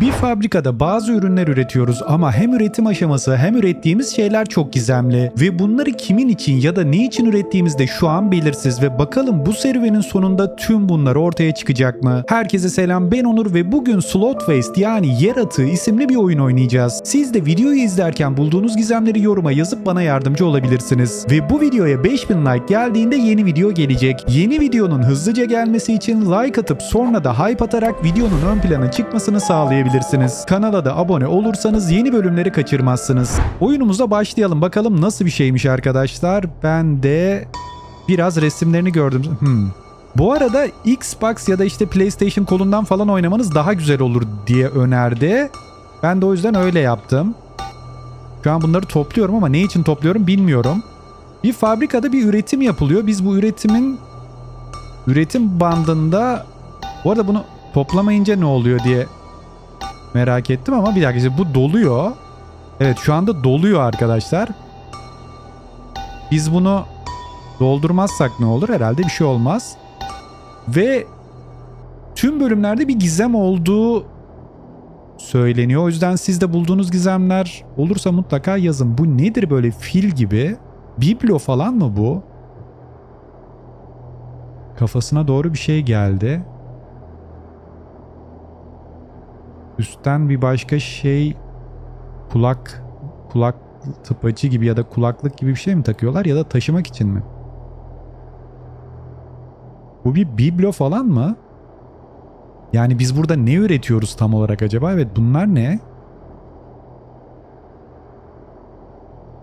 Bir fabrikada bazı ürünler üretiyoruz ama hem üretim aşaması hem ürettiğimiz şeyler çok gizemli ve bunları kimin için ya da ne için ürettiğimiz de şu an belirsiz ve bakalım bu serüvenin sonunda tüm bunlar ortaya çıkacak mı? Herkese selam ben Onur ve bugün Slot Waste yani yer atığı isimli bir oyun oynayacağız. Siz de videoyu izlerken bulduğunuz gizemleri yoruma yazıp bana yardımcı olabilirsiniz. Ve bu videoya 5000 like geldiğinde yeni video gelecek. Yeni videonun hızlıca gelmesi için like atıp sonra da hype atarak videonun ön plana çıkmasını sağlayabilirsiniz. Kanala da abone olursanız yeni bölümleri kaçırmazsınız. Oyunumuza başlayalım bakalım nasıl bir şeymiş arkadaşlar. Ben de biraz resimlerini gördüm. Hmm. Bu arada Xbox ya da işte PlayStation kolundan falan oynamanız daha güzel olur diye önerdi. Ben de o yüzden öyle yaptım. Şu an bunları topluyorum ama ne için topluyorum bilmiyorum. Bir fabrikada bir üretim yapılıyor. Biz bu üretimin üretim bandında bu arada bunu toplamayınca ne oluyor diye merak ettim ama bir dakika bu doluyor. Evet şu anda doluyor arkadaşlar. Biz bunu doldurmazsak ne olur? Herhalde bir şey olmaz. Ve tüm bölümlerde bir gizem olduğu söyleniyor. O yüzden siz de bulduğunuz gizemler olursa mutlaka yazın. Bu nedir böyle fil gibi? Biblo falan mı bu? Kafasına doğru bir şey geldi. Üstten bir başka şey kulak kulak tıpacı gibi ya da kulaklık gibi bir şey mi takıyorlar ya da taşımak için mi? Bu bir biblo falan mı? Yani biz burada ne üretiyoruz tam olarak acaba? Evet bunlar ne?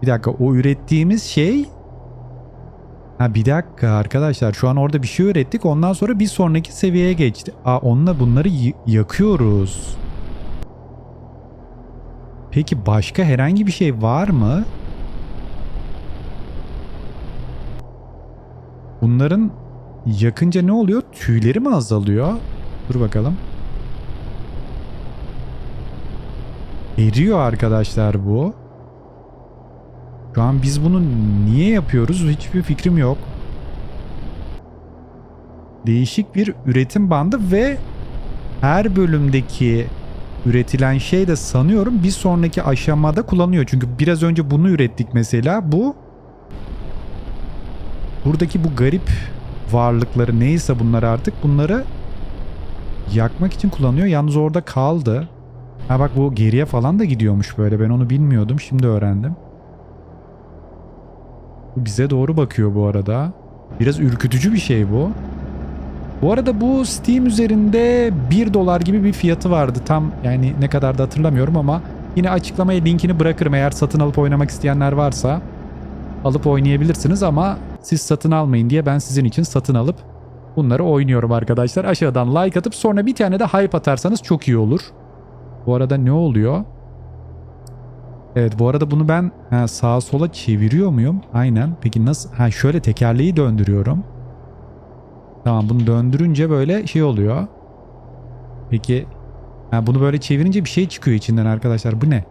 Bir dakika o ürettiğimiz şey Ha bir dakika arkadaşlar şu an orada bir şey ürettik ondan sonra bir sonraki seviyeye geçti. Aa onunla bunları yakıyoruz. Peki başka herhangi bir şey var mı? Bunların yakınca ne oluyor? Tüyleri mi azalıyor? Dur bakalım. Eriyor arkadaşlar bu. Şu an biz bunu niye yapıyoruz? Hiçbir fikrim yok. Değişik bir üretim bandı ve her bölümdeki üretilen şey de sanıyorum bir sonraki aşamada kullanılıyor. Çünkü biraz önce bunu ürettik mesela. Bu buradaki bu garip varlıkları neyse bunlar artık bunları yakmak için kullanıyor. Yalnız orada kaldı. Ha bak bu geriye falan da gidiyormuş böyle. Ben onu bilmiyordum. Şimdi öğrendim. Bize doğru bakıyor bu arada. Biraz ürkütücü bir şey bu. Bu arada bu Steam üzerinde 1 dolar gibi bir fiyatı vardı. Tam yani ne kadar da hatırlamıyorum ama yine açıklamaya linkini bırakırım. Eğer satın alıp oynamak isteyenler varsa alıp oynayabilirsiniz ama siz satın almayın diye ben sizin için satın alıp bunları oynuyorum arkadaşlar. Aşağıdan like atıp sonra bir tane de hype atarsanız çok iyi olur. Bu arada ne oluyor? Evet bu arada bunu ben ha, sağa sola çeviriyor muyum? Aynen. Peki nasıl? Ha şöyle tekerleği döndürüyorum. Tamam bunu döndürünce böyle şey oluyor. Peki ha, bunu böyle çevirince bir şey çıkıyor içinden arkadaşlar. Bu ne?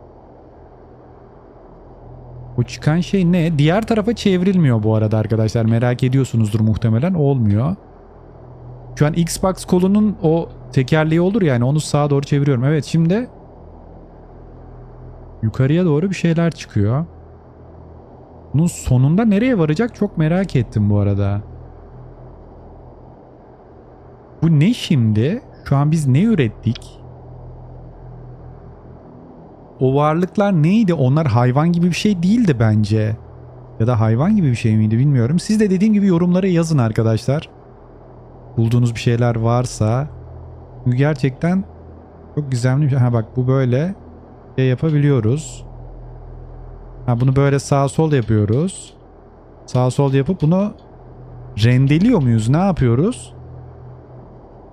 O çıkan şey ne? Diğer tarafa çevrilmiyor bu arada arkadaşlar. Merak ediyorsunuzdur muhtemelen. Olmuyor. Şu an Xbox kolunun o tekerleği olur yani onu sağa doğru çeviriyorum. Evet şimdi yukarıya doğru bir şeyler çıkıyor. Bunun sonunda nereye varacak çok merak ettim bu arada. Bu ne şimdi? Şu an biz ne ürettik? O varlıklar neydi? Onlar hayvan gibi bir şey değildi bence. Ya da hayvan gibi bir şey miydi bilmiyorum. Siz de dediğim gibi yorumlara yazın arkadaşlar. Bulduğunuz bir şeyler varsa. Çünkü gerçekten çok gizemli bir şey. Ha bak bu böyle şey yapabiliyoruz. Ha bunu böyle sağ sol yapıyoruz. Sağ sol yapıp bunu rendeliyor muyuz? Ne yapıyoruz?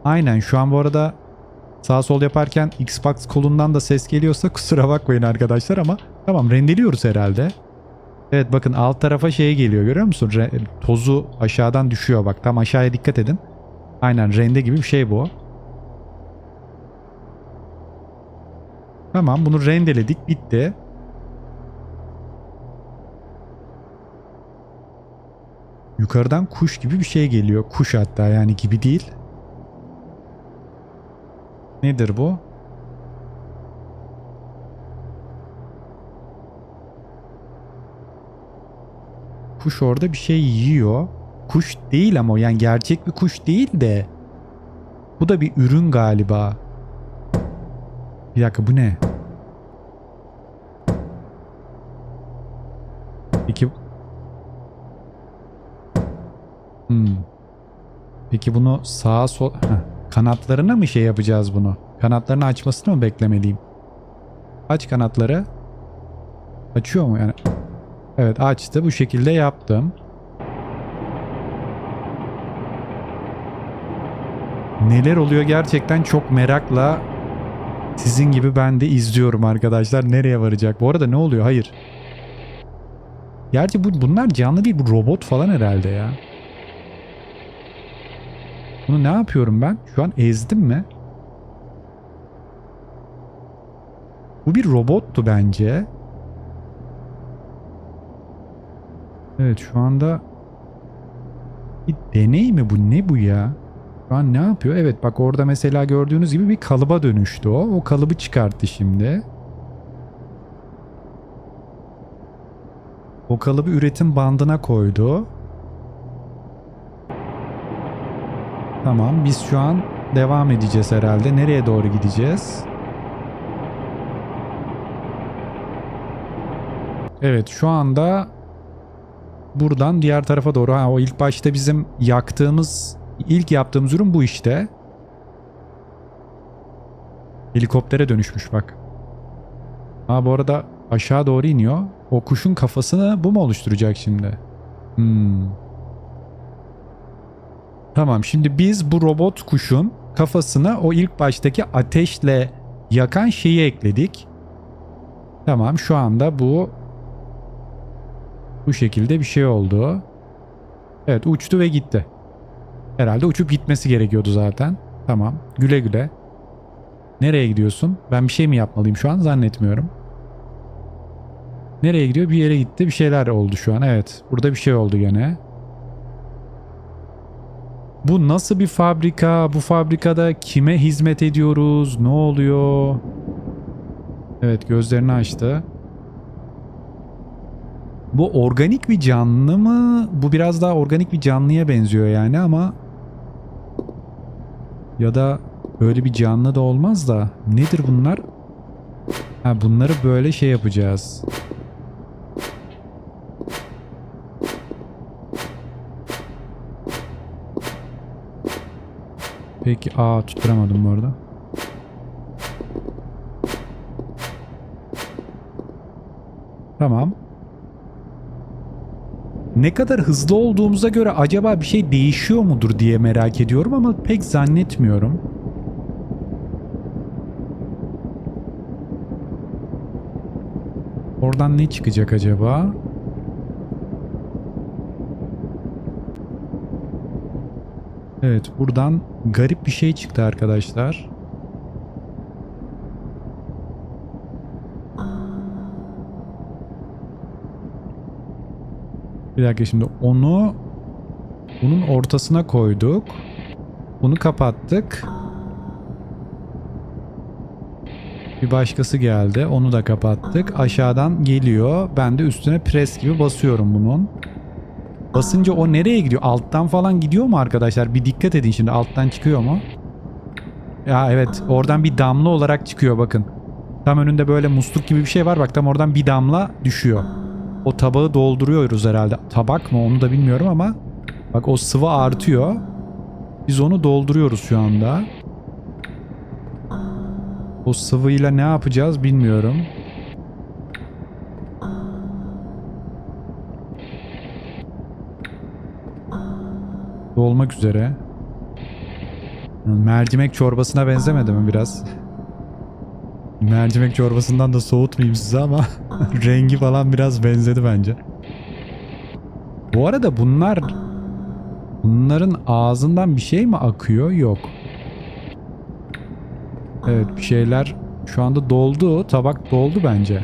Aynen şu an bu arada sağ sol yaparken Xbox kolundan da ses geliyorsa kusura bakmayın arkadaşlar ama tamam rendeliyoruz herhalde. Evet bakın alt tarafa şey geliyor görüyor musun? Re- tozu aşağıdan düşüyor bak tam aşağıya dikkat edin. Aynen rende gibi bir şey bu. Tamam bunu rendeledik bitti. Yukarıdan kuş gibi bir şey geliyor. Kuş hatta yani gibi değil. Nedir bu? Kuş orada bir şey yiyor. Kuş değil ama yani gerçek bir kuş değil de. Bu da bir ürün galiba. Bir dakika bu ne? Peki hmm. Peki bunu sağa sol... Heh kanatlarına mı şey yapacağız bunu? Kanatlarını açmasını mı beklemeliyim? Aç kanatları. Açıyor mu yani? Evet açtı. Bu şekilde yaptım. Neler oluyor gerçekten çok merakla sizin gibi ben de izliyorum arkadaşlar. Nereye varacak? Bu arada ne oluyor? Hayır. Gerçi bu, bunlar canlı değil. Bu robot falan herhalde ya. Bunu ne yapıyorum ben? Şu an ezdim mi? Bu bir robottu bence. Evet şu anda bir deney mi bu? Ne bu ya? Şu an ne yapıyor? Evet bak orada mesela gördüğünüz gibi bir kalıba dönüştü o. O kalıbı çıkarttı şimdi. O kalıbı üretim bandına koydu. Tamam biz şu an devam edeceğiz herhalde. Nereye doğru gideceğiz? Evet şu anda buradan diğer tarafa doğru. Ha, o ilk başta bizim yaktığımız, ilk yaptığımız ürün bu işte. Helikoptere dönüşmüş bak. Ha bu arada aşağı doğru iniyor. O kuşun kafasını bu mu oluşturacak şimdi? Hmm. Tamam şimdi biz bu robot kuşun kafasına o ilk baştaki ateşle yakan şeyi ekledik. Tamam şu anda bu bu şekilde bir şey oldu. Evet uçtu ve gitti. Herhalde uçup gitmesi gerekiyordu zaten. Tamam güle güle. Nereye gidiyorsun? Ben bir şey mi yapmalıyım şu an zannetmiyorum. Nereye gidiyor? Bir yere gitti. Bir şeyler oldu şu an. Evet. Burada bir şey oldu gene. Bu nasıl bir fabrika? Bu fabrikada kime hizmet ediyoruz? Ne oluyor? Evet gözlerini açtı. Bu organik bir canlı mı? Bu biraz daha organik bir canlıya benziyor yani ama ya da böyle bir canlı da olmaz da nedir bunlar? Ha bunları böyle şey yapacağız. Peki aa tutturamadım bu arada. Tamam. Ne kadar hızlı olduğumuza göre acaba bir şey değişiyor mudur diye merak ediyorum ama pek zannetmiyorum. Oradan ne çıkacak acaba? Evet buradan garip bir şey çıktı arkadaşlar. Bir dakika şimdi onu bunun ortasına koyduk. Bunu kapattık. Bir başkası geldi. Onu da kapattık. Aşağıdan geliyor. Ben de üstüne pres gibi basıyorum bunun. Basınca o nereye gidiyor? Alttan falan gidiyor mu arkadaşlar? Bir dikkat edin şimdi. Alttan çıkıyor mu? Ya evet. Oradan bir damla olarak çıkıyor bakın. Tam önünde böyle musluk gibi bir şey var. Bak tam oradan bir damla düşüyor. O tabağı dolduruyoruz herhalde. Tabak mı onu da bilmiyorum ama bak o sıvı artıyor. Biz onu dolduruyoruz şu anda. O sıvıyla ne yapacağız bilmiyorum. Dolmak üzere. Mercimek çorbasına benzemedi mi biraz? Mercimek çorbasından da soğutmayayım size ama rengi falan biraz benzedi bence. Bu arada bunlar bunların ağzından bir şey mi akıyor? Yok. Evet bir şeyler şu anda doldu. Tabak doldu bence.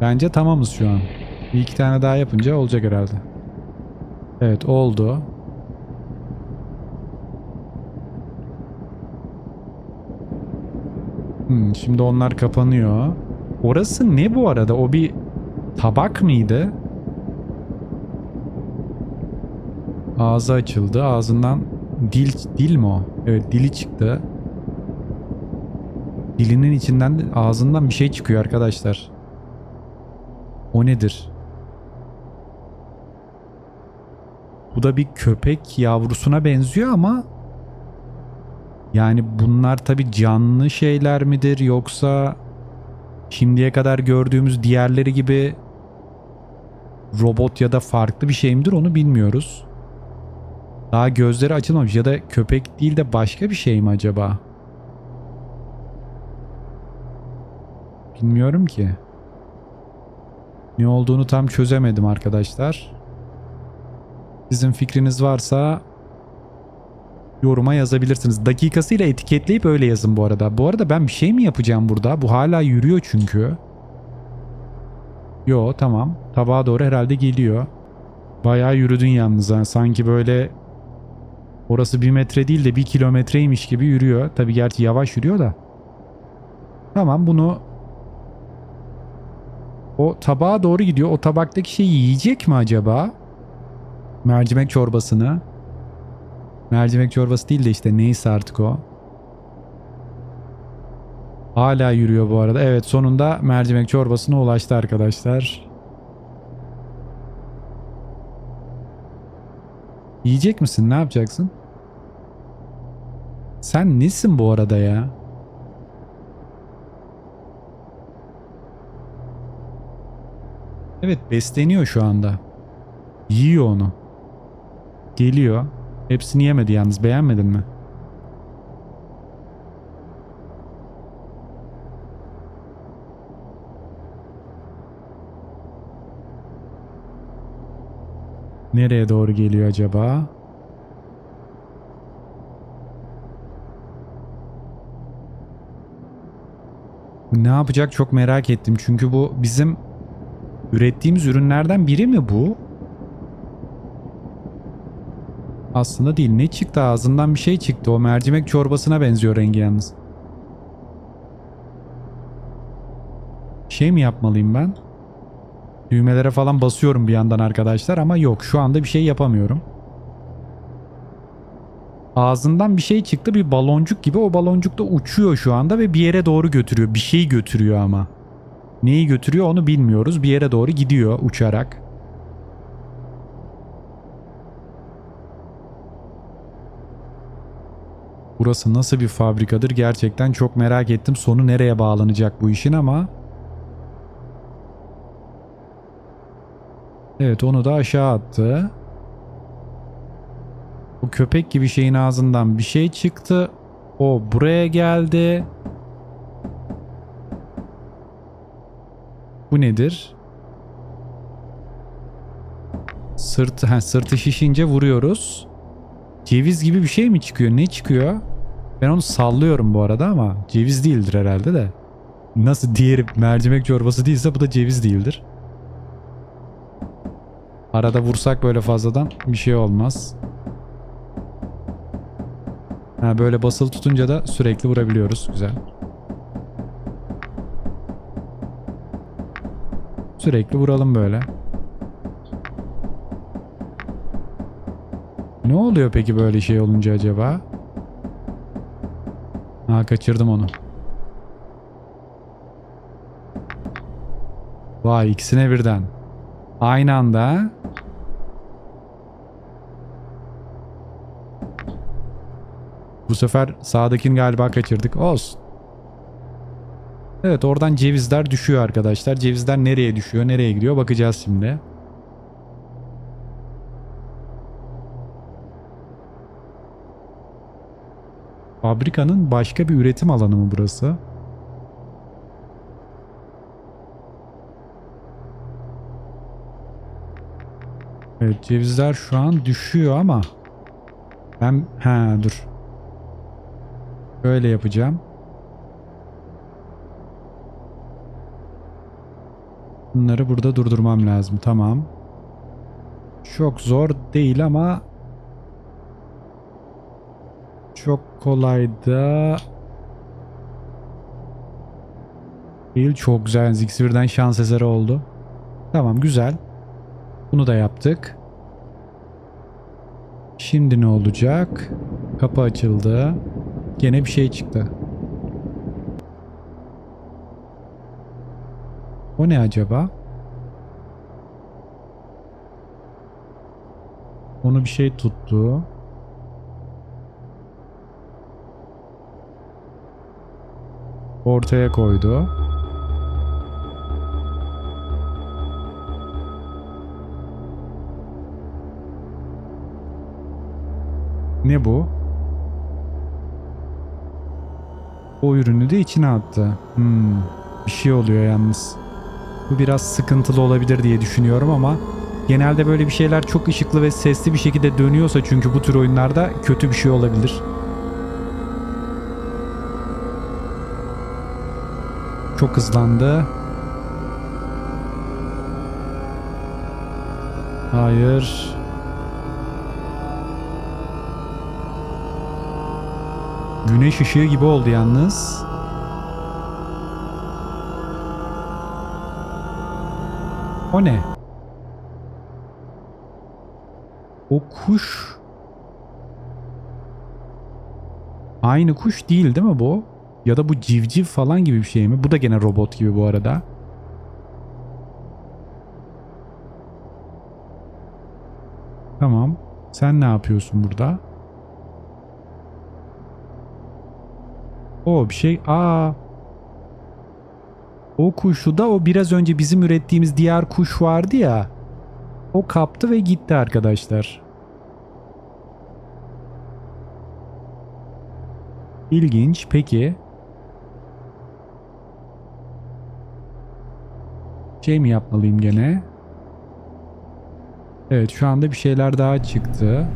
Bence tamamız şu an. Bir iki tane daha yapınca olacak herhalde. Evet oldu. Hmm, şimdi onlar kapanıyor. Orası ne bu arada? O bir tabak mıydı? Ağzı açıldı. Ağzından dil dil mi o? Evet dili çıktı. Dilinin içinden de ağzından bir şey çıkıyor arkadaşlar. O nedir? Bu da bir köpek yavrusuna benziyor ama yani bunlar tabi canlı şeyler midir yoksa şimdiye kadar gördüğümüz diğerleri gibi robot ya da farklı bir şey midir onu bilmiyoruz. Daha gözleri açılmamış ya da köpek değil de başka bir şey mi acaba? Bilmiyorum ki. Ne olduğunu tam çözemedim arkadaşlar. Sizin fikriniz varsa yoruma yazabilirsiniz. Dakikasıyla etiketleyip öyle yazın bu arada. Bu arada ben bir şey mi yapacağım burada? Bu hala yürüyor çünkü. Yo tamam. Tabağa doğru herhalde geliyor. Bayağı yürüdün yalnız. ha. Sanki böyle orası bir metre değil de bir kilometreymiş gibi yürüyor. Tabi gerçi yavaş yürüyor da. Tamam bunu o tabağa doğru gidiyor. O tabaktaki şeyi yiyecek mi acaba? Mercimek çorbasını. Mercimek çorbası değil de işte neyse artık o. Hala yürüyor bu arada. Evet sonunda mercimek çorbasına ulaştı arkadaşlar. Yiyecek misin? Ne yapacaksın? Sen nesin bu arada ya? Evet besleniyor şu anda. Yiyor onu. Geliyor. Hepsini yemedi yalnız. Beğenmedin mi? Nereye doğru geliyor acaba? Ne yapacak çok merak ettim. Çünkü bu bizim ürettiğimiz ürünlerden biri mi bu? Aslında değil. Ne çıktı ağzından bir şey çıktı. O mercimek çorbasına benziyor rengi yalnız. Şey mi yapmalıyım ben? Düğmelere falan basıyorum bir yandan arkadaşlar ama yok şu anda bir şey yapamıyorum. Ağzından bir şey çıktı bir baloncuk gibi o baloncuk da uçuyor şu anda ve bir yere doğru götürüyor. Bir şey götürüyor ama. Neyi götürüyor onu bilmiyoruz. Bir yere doğru gidiyor uçarak. Burası nasıl bir fabrikadır gerçekten çok merak ettim. Sonu nereye bağlanacak bu işin ama. Evet onu da aşağı attı. Bu köpek gibi şeyin ağzından bir şey çıktı. O buraya geldi. Bu nedir? Sırtı, ha, sırtı şişince vuruyoruz. Ceviz gibi bir şey mi çıkıyor? Ne çıkıyor? Ben onu sallıyorum bu arada ama ceviz değildir herhalde de. Nasıl diğeri mercimek çorbası değilse bu da ceviz değildir. Arada vursak böyle fazladan bir şey olmaz. Ha, böyle basılı tutunca da sürekli vurabiliyoruz. Güzel. Sürekli vuralım böyle. Ne oluyor peki böyle şey olunca acaba? Ha kaçırdım onu. Vay ikisine birden. Aynı anda. Bu sefer sağdakini galiba kaçırdık. Olsun. Evet oradan cevizler düşüyor arkadaşlar. Cevizler nereye düşüyor, nereye gidiyor bakacağız şimdi. Fabrikanın başka bir üretim alanı mı burası? Evet cevizler şu an düşüyor ama ben ha dur. Böyle yapacağım. Bunları burada durdurmam lazım. Tamam. Çok zor değil ama çok kolay da değil. Çok güzel. İkisi birden şans eseri oldu. Tamam güzel. Bunu da yaptık. Şimdi ne olacak? Kapı açıldı. Gene bir şey çıktı. O ne acaba? Onu bir şey tuttu. Ortaya koydu. Ne bu? O ürünü de içine attı. Hmm, bir şey oluyor yalnız. Bu biraz sıkıntılı olabilir diye düşünüyorum ama genelde böyle bir şeyler çok ışıklı ve sesli bir şekilde dönüyorsa çünkü bu tür oyunlarda kötü bir şey olabilir. Çok hızlandı. Hayır. Güneş ışığı gibi oldu yalnız. O ne? O kuş Aynı kuş değil değil mi bu? Ya da bu civciv falan gibi bir şey mi? Bu da gene robot gibi bu arada. Tamam. Sen ne yapıyorsun burada? O bir şey. Aa. O kuşu da o biraz önce bizim ürettiğimiz diğer kuş vardı ya. O kaptı ve gitti arkadaşlar. İlginç. Peki. Şey mi yapmalıyım gene? Evet şu anda bir şeyler daha çıktı.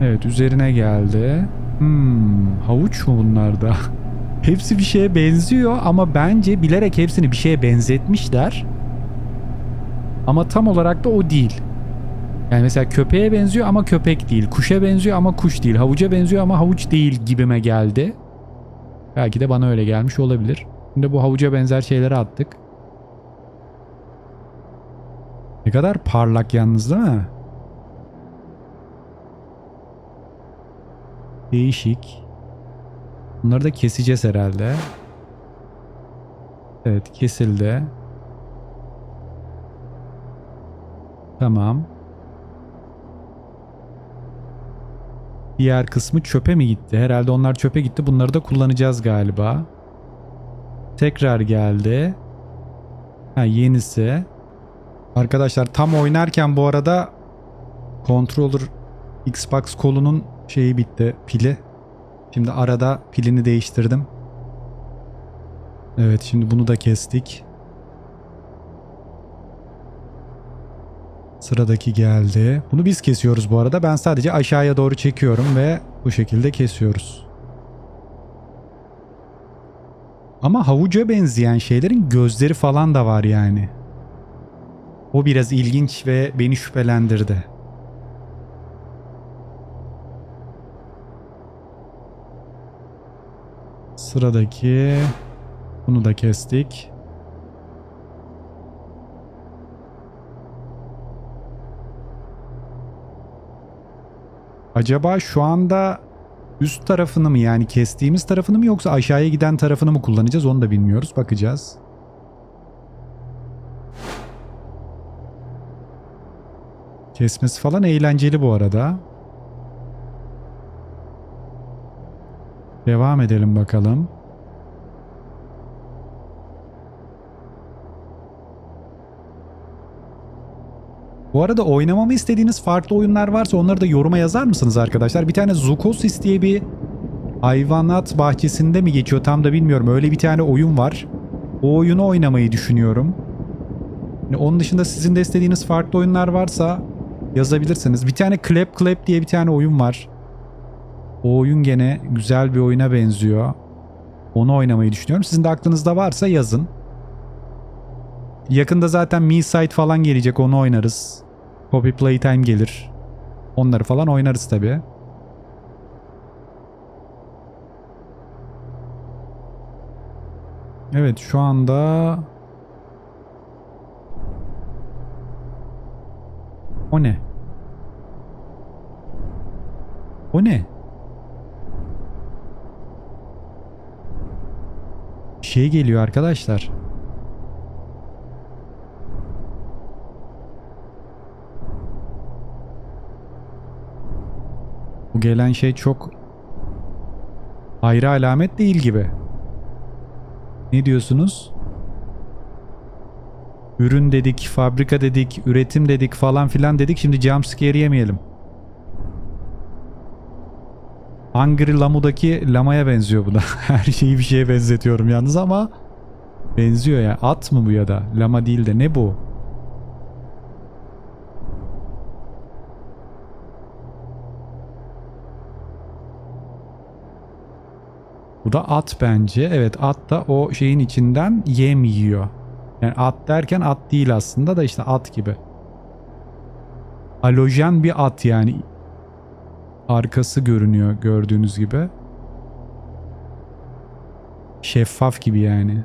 Evet üzerine geldi. Hmm, havuç mu bunlar da? Hepsi bir şeye benziyor ama bence bilerek hepsini bir şeye benzetmişler. Ama tam olarak da o değil. Yani mesela köpeğe benziyor ama köpek değil. Kuşa benziyor ama kuş değil. Havuca benziyor ama havuç değil gibime geldi. Belki de bana öyle gelmiş olabilir. Şimdi bu havuca benzer şeyleri attık. Ne kadar parlak yalnız değil mi? Değişik. Bunları da keseceğiz herhalde. Evet kesildi. Tamam. Diğer kısmı çöpe mi gitti? Herhalde onlar çöpe gitti. Bunları da kullanacağız galiba. Tekrar geldi. Ha yenisi. Arkadaşlar tam oynarken bu arada controller Xbox kolunun şeyi bitti. Pili. Şimdi arada pilini değiştirdim. Evet şimdi bunu da kestik. Sıradaki geldi. Bunu biz kesiyoruz bu arada. Ben sadece aşağıya doğru çekiyorum ve bu şekilde kesiyoruz. Ama havuca benzeyen şeylerin gözleri falan da var yani. O biraz ilginç ve beni şüphelendirdi. Sıradaki bunu da kestik. Acaba şu anda üst tarafını mı yani kestiğimiz tarafını mı yoksa aşağıya giden tarafını mı kullanacağız onu da bilmiyoruz. Bakacağız. Kesmesi falan eğlenceli bu arada. Devam edelim bakalım. Bu arada oynamamı istediğiniz farklı oyunlar varsa onları da yoruma yazar mısınız arkadaşlar? Bir tane Zukosis diye bir hayvanat bahçesinde mi geçiyor tam da bilmiyorum. Öyle bir tane oyun var. O oyunu oynamayı düşünüyorum. Yani onun dışında sizin de istediğiniz farklı oyunlar varsa yazabilirsiniz. Bir tane Clap Clap diye bir tane oyun var. O oyun gene güzel bir oyuna benziyor. Onu oynamayı düşünüyorum. Sizin de aklınızda varsa yazın. Yakında zaten Me Site falan gelecek onu oynarız. Poppy Playtime gelir. Onları falan oynarız tabii. Evet şu anda O ne? O ne? Şey geliyor arkadaşlar. Gelen şey çok ayrı alamet değil gibi. Ne diyorsunuz? Ürün dedik, fabrika dedik, üretim dedik falan filan dedik. Şimdi jumpscare yemeyelim. Angry Lamu'daki lamaya benziyor bu da. Her şeyi bir şeye benzetiyorum yalnız ama benziyor ya. At mı bu ya da? Lama değil de ne bu? Bu da at bence. Evet at da o şeyin içinden yem yiyor. Yani at derken at değil aslında da işte at gibi. Halojen bir at yani. Arkası görünüyor gördüğünüz gibi. Şeffaf gibi yani.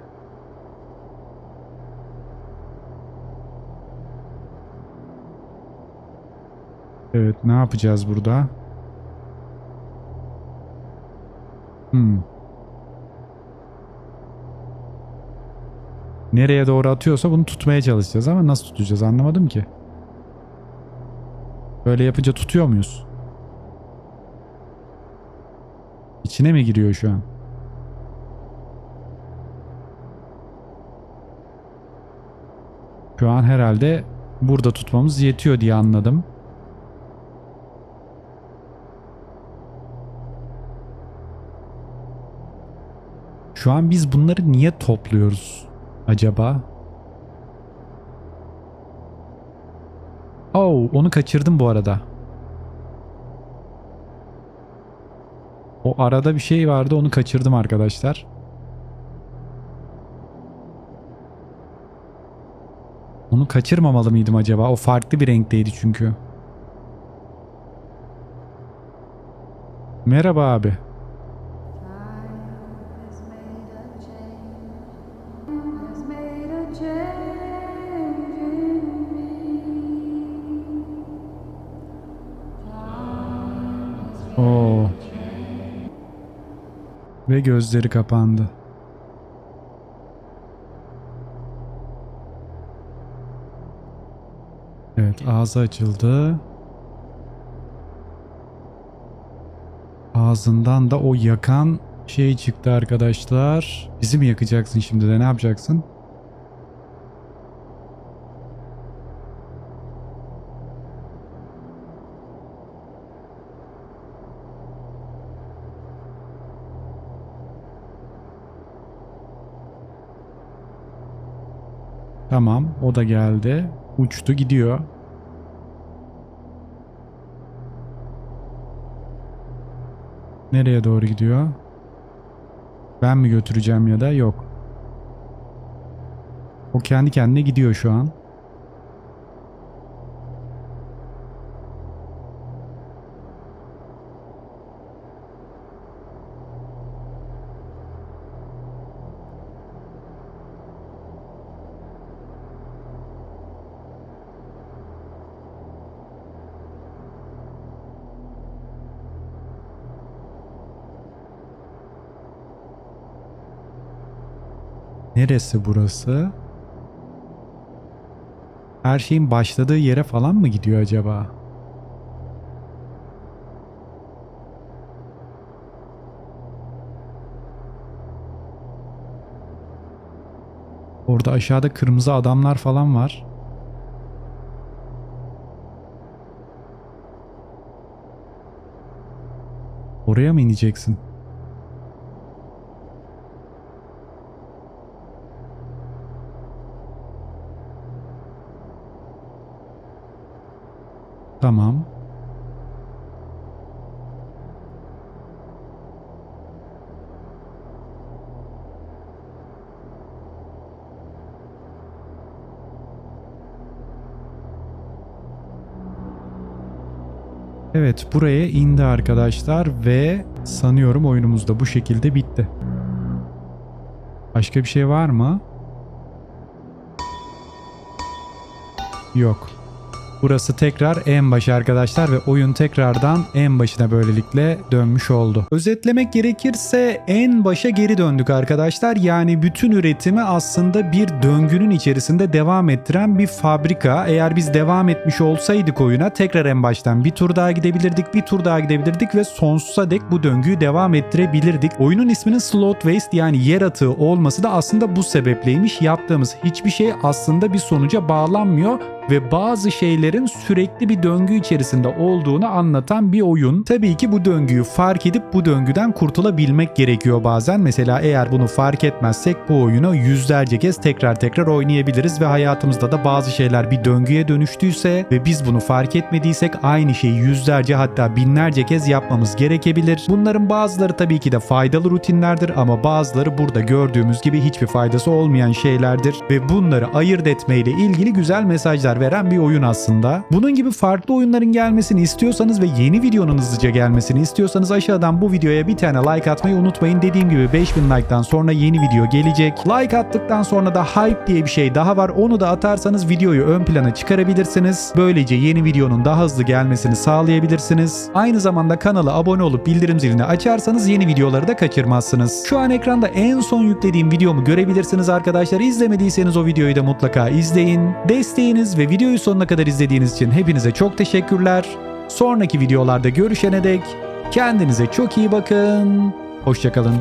Evet ne yapacağız burada? Hmm. Nereye doğru atıyorsa bunu tutmaya çalışacağız ama nasıl tutacağız anlamadım ki. Böyle yapınca tutuyor muyuz? İçine mi giriyor şu an? Şu an herhalde burada tutmamız yetiyor diye anladım. Şu an biz bunları niye topluyoruz acaba? Oh, onu kaçırdım bu arada. O arada bir şey vardı, onu kaçırdım arkadaşlar. Onu kaçırmamalı mıydım acaba? O farklı bir renkteydi çünkü. Merhaba abi. Ve gözleri kapandı. Evet ağzı açıldı. Ağzından da o yakan şey çıktı arkadaşlar. Bizi mi yakacaksın şimdi de ne yapacaksın? Tamam o da geldi. Uçtu gidiyor. Nereye doğru gidiyor? Ben mi götüreceğim ya da yok. O kendi kendine gidiyor şu an. Neresi burası? Her şeyin başladığı yere falan mı gidiyor acaba? Orada aşağıda kırmızı adamlar falan var. Oraya mı ineceksin? Tamam. Evet buraya indi arkadaşlar ve sanıyorum oyunumuz da bu şekilde bitti. Başka bir şey var mı? Yok. Burası tekrar en başı arkadaşlar ve oyun tekrardan en başına böylelikle dönmüş oldu. Özetlemek gerekirse en başa geri döndük arkadaşlar. Yani bütün üretimi aslında bir döngünün içerisinde devam ettiren bir fabrika. Eğer biz devam etmiş olsaydık oyuna tekrar en baştan bir tur daha gidebilirdik, bir tur daha gidebilirdik ve sonsuza dek bu döngüyü devam ettirebilirdik. Oyunun isminin Slot Waste yani yer atığı olması da aslında bu sebepleymiş. Yaptığımız hiçbir şey aslında bir sonuca bağlanmıyor ve bazı şeylerin sürekli bir döngü içerisinde olduğunu anlatan bir oyun. Tabii ki bu döngüyü fark edip bu döngüden kurtulabilmek gerekiyor bazen. Mesela eğer bunu fark etmezsek bu oyunu yüzlerce kez tekrar tekrar oynayabiliriz ve hayatımızda da bazı şeyler bir döngüye dönüştüyse ve biz bunu fark etmediysek aynı şeyi yüzlerce hatta binlerce kez yapmamız gerekebilir. Bunların bazıları tabii ki de faydalı rutinlerdir ama bazıları burada gördüğümüz gibi hiçbir faydası olmayan şeylerdir ve bunları ayırt etmeyle ilgili güzel mesajlar veren bir oyun aslında. Bunun gibi farklı oyunların gelmesini istiyorsanız ve yeni videonun hızlıca gelmesini istiyorsanız aşağıdan bu videoya bir tane like atmayı unutmayın. Dediğim gibi 5000 like'tan sonra yeni video gelecek. Like attıktan sonra da hype diye bir şey daha var. Onu da atarsanız videoyu ön plana çıkarabilirsiniz. Böylece yeni videonun daha hızlı gelmesini sağlayabilirsiniz. Aynı zamanda kanala abone olup bildirim zilini açarsanız yeni videoları da kaçırmazsınız. Şu an ekranda en son yüklediğim videomu görebilirsiniz arkadaşlar. İzlemediyseniz o videoyu da mutlaka izleyin. Desteğiniz videoyu sonuna kadar izlediğiniz için hepinize çok teşekkürler. Sonraki videolarda görüşene dek kendinize çok iyi bakın. Hoşçakalın.